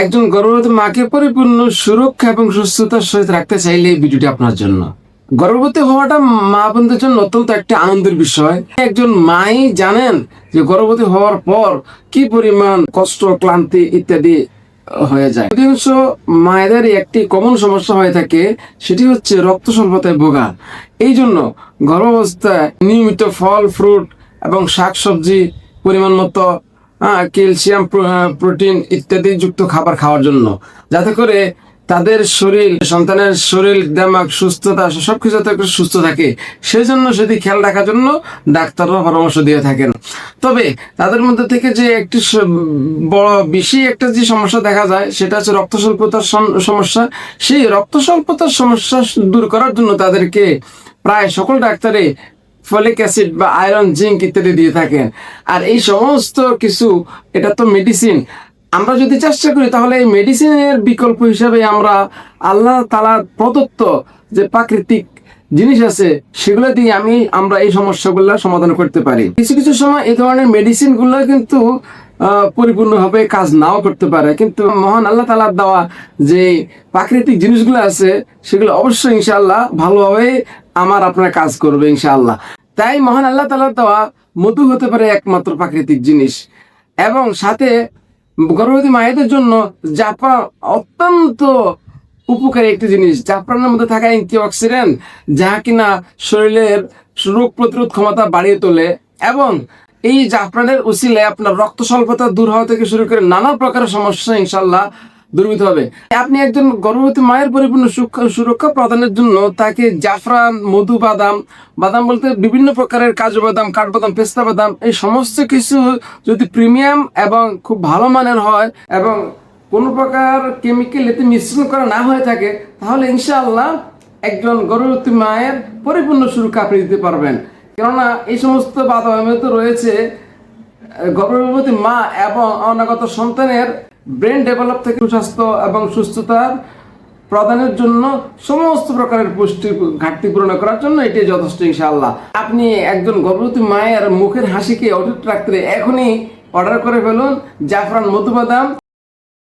একজন গর্ভবতী মাকে পরিপূর্ণ সুরক্ষা এবং সুস্থতার সহিত রাখতে চাইলে এই ভিডিওটি আপনার জন্য। গর্ভবতী হওয়াটা মা বোনদের জন্য অত্যন্ত একটা আনন্দের বিষয়। একজন মাই জানেন যে গর্ভবতী হওয়ার পর কি পরিমাণ কষ্ট, ক্লান্তি ইত্যাদি হয়ে যায়। অধিকাংশ মায়েদের একটি কমন সমস্যা হয়ে থাকে, সেটি হচ্ছে রক্ত স্বল্পতায় ভোগা। এই জন্য গর্ভাবস্থায় নিয়মিত ফল ফ্রুট এবং শাকসবজি পরিমাণ মতো ক্যালসিয়াম প্রোটিন ইত্যাদি যুক্ত খাবার খাওয়ার জন্য। যাতে করে তাদের শরীর, সন্তানের শরীর, দেমাগ সুস্থতা, সবকিছু যাতে সুস্থ থাকে। সেই জন্য সেটি খেয়াল রাখার জন্য ডাক্তাররা পরামর্শ দিয়ে থাকেন। তবে তাদের মধ্যে থেকে যে একটি বড়, বেশি একটা যে সমস্যা দেখা যায়, সেটা হচ্ছে রক্ত স্বল্পতার সমস্যা। সেই রক্ত স্বল্পতার সমস্যা দূর করার জন্য তাদেরকে প্রায় সকল ডাক্তারে ফলিক অ্যাসিড বা আয়রন, জিঙ্ক ইত্যাদি দিয়ে থাকেন। আর এই সমস্ত কিছু, এটা তো মেডিসিন আমরা যদি চেষ্টা করি, তাহলে এই মেডিসিনের বিকল্প হিসাবে আমরা আল্লাহ তালা প্রদত্ত যে প্রাকৃতিক জিনিস আছে, সেগুলো দিয়ে আমি, আমরা এই সমস্যাগুলো সমাধান করতে পারি। কিছু কিছু সময় এই ধরনের মেডিসিনগুলো কিন্তু পরিপূর্ণভাবে কাজ নাও করতে পারে। কিন্তু মহান আল্লাহ তালার দেওয়া যে প্রাকৃতিক জিনিসগুলো আছে, সেগুলো অবশ্যই ইনশাআল্লাহ ভালোভাবে আমার আপনার কাজ করবে ইনশাআল্লাহ। তাই মহান আল্লাহ তালার দেওয়া মধু হতে পারে একমাত্র প্রাকৃতিক জিনিস। এবং সাথে গর্ভবতী মায়েদের জন্য জাফরান অত্যন্ত উপকারী একটি জিনিস। জাফরানের মধ্যে থাকা অ্যান্টিঅক্সিডেন্ট যা কিনা শরীরের রোগ প্রতিরোধ ক্ষমতা বাড়িয়ে তোলে এবং এই জাফরানের উসিলে আপনার রক্ত স্বল্পতা দূর হওয়া থেকে শুরু করে নানা প্রকার সমস্যা ইনশাল্লাহ দূরীভূত হবে। আপনি একজন গর্ভবতী মায়ের পরিপূর্ণ সুরক্ষা প্রদানের জন্য তাকে জাফরান, মধু বাদাম বাদাম বলতে বিভিন্ন প্রকারের কাজু বাদাম কাঠবাদাম পেস্তা বাদাম, এই সমস্ত কিছু যদি প্রিমিয়াম এবং খুব ভালো মানের হয় এবং কোনো প্রকার কেমিক্যাল এতে মিশ্রণ করা না হয়ে থাকে, তাহলে ইনশাআল্লাহ একজন গর্ভবতী মায়ের পরিপূর্ণ সুরক্ষা আপনি দিতে পারবেন। কেননা এই সমস্ত বাদাম তো রয়েছে গর্ভবতী মা এবং অনাগত সন্তানের ব্রেন ডেভেলপ থেকে সুস্বাস্থ্য এবং সুস্থতার প্রদানের জন্য সমস্ত প্রকারের পুষ্টি ঘাটতি পূরণ করার জন্য এটি যথেষ্ট ইনশাআল্লাহ। আপনি একজন গর্ভবতী মায়ের মুখের হাসিকে অটুট রাখতে এখনই অর্ডার করে ফেলুন, জাফরান মধুবাদাম।